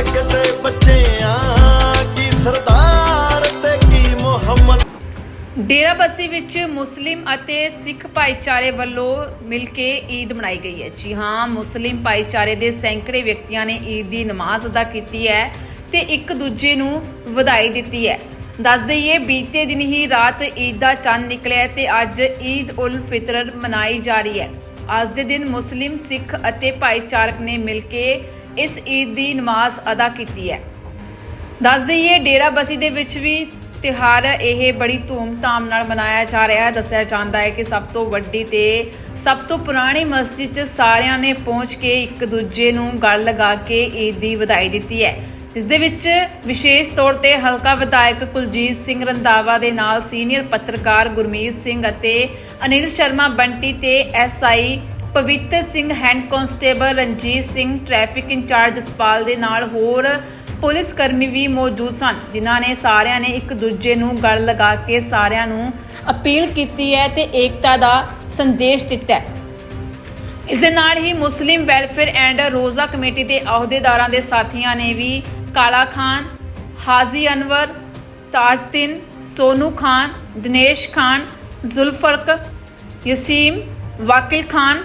ਮਾਲਕ ਬੱਚਿਆਂ ਕੀ ਸਰਦਾਰ ਤੇ ਕੀ ਮੁਹੰਮਦ। ਡੇਰਾ ਬੱਸੀ ਵਿੱਚ ਮੁਸਲਿਮ ਅਤੇ ਸਿੱਖ ਭਾਈਚਾਰੇ ਵੱਲੋਂ ਮਿਲ ਕੇ ਈਦ ਮਨਾਈ ਗਈ ਹੈ। ਜੀ ਹਾਂ, ਮੁਸਲਿਮ ਭਾਈਚਾਰੇ ਦੇ ਸੈਂਕੜੇ ਵਿਅਕਤੀਆਂ ਨੇ ਈਦ ਦੀ ਨਮਾਜ਼ ਅਦਾ ਕੀਤੀ ਹੈ ਤੇ ਇੱਕ ਦੂਜੇ ਨੂੰ ਵਧਾਈ ਦਿੱਤੀ ਹੈ। ਦੱਸ ਦਈਏ, ਬੀਤੇ ਦਿਨ ਹੀ ਰਾਤ ਈਦ ਦਾ ਚੰਦ ਨਿਕਲਿਆ ਤੇ ਅੱਜ ਈਦ ਉਲ ਫਿਤਰ ਮਨਾਈ ਜਾ ਰਹੀ ਹੈ। ਅੱਜ ਦੇ ਦਿਨ ਮੁਸਲਿਮ, ਸਿੱਖ ਅਤੇ ਭਾਈਚਾਰਕ ਨੇ ਮਿਲ ਕੇ ਇਸ ਈਦ ਦੀ ਨਮਾਜ਼ ਅਦਾ ਕੀਤੀ ਹੈ। ਦੱਸ ਦਈਏ, ਡੇਰਾ ਬਸੀ ਦੇ ਵਿੱਚ ਵੀ ਤਿਹਾਰ ਇਹ ਬੜੀ ਧੂਮ-ਧਾਮ ਨਾਲ ਮਨਾਇਆ ਜਾ ਰਿਹਾ ਹੈ। ਦੱਸਿਆ ਜਾਂਦਾ ਹੈ ਕਿ ਸਭ ਤੋਂ ਵੱਡੀ ਤੇ ਸਭ ਤੋਂ ਪੁਰਾਣੀ ਮਸਜਿਦ 'ਚ ਸਾਰਿਆਂ ਨੇ ਪਹੁੰਚ ਕੇ ਇੱਕ ਦੂਜੇ ਨੂੰ ਗਲ ਲਗਾ ਕੇ ਈਦ ਦੀ ਵਧਾਈ ਦਿੱਤੀ ਹੈ। ਇਸ ਦੇ ਵਿੱਚ ਵਿਸ਼ੇਸ਼ ਤੌਰ ਤੇ ਹਲਕਾ ਵਿਧਾਇਕ ਕੁਲਜੀਤ ਸਿੰਘ ਰੰਧਾਵਾ ਦੇ ਨਾਲ ਸੀਨੀਅਰ ਪੱਤਰਕਾਰ ਗੁਰਮੀਤ ਸਿੰਘ ਅਤੇ ਅਨਿਲ ਸ਼ਰਮਾ ਬੰਟੀ ਤੇ SI Pavittar Singh hand constable Ranjit Singh, traffic incharge Jaspal ਦੇ ਨਾਲ ਹੋਰ ਪੁਲਿਸ ਕਰਮੀ ਵੀ ਮੌਜੂਦ ਸਨ, ਜਿਨ੍ਹਾਂ ਨੇ ਸਾਰਿਆਂ ਨੇ ਇੱਕ ਦੂਜੇ ਨੂੰ ਗਲ ਲਗਾ ਕੇ ਸਾਰਿਆਂ ਨੂੰ ਅਪੀਲ ਕੀਤੀ ਹੈ ਤੇ ਏਕਤਾ ਦਾ ਸੰਦੇਸ਼ ਦਿੱਤਾ ਹੈ। ਇਸ ਦੇ ਨਾਲ ਹੀ Muslim welfare and Roza committee ਦੇ ਅਹੁਦੇਦਾਰਾਂ ਦੇ ਸਾਥੀਆਂ ਨੇ ਵੀ ਕਾਲਾ ਖਾਨ, ਹਾਜ਼ੀ ਅਨਵਰ, ਤਾਜਦੀਨ, ਸੋਨੂ ਖਾਨ, ਦਿਨੇਸ਼ ਖਾਨ, ਜ਼ੁਲਫਰਕ, ਯਸੀਮ, ਵਾਕਿਲ ਖਾਨ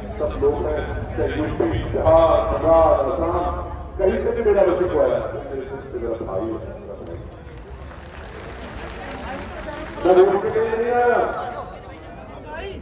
सब लोग हैं चाहे यूपी बिहार बंगाल असम कहीं से भी मेरा बच्चे को आया मेरा भाई है मैं रोक के नहीं आया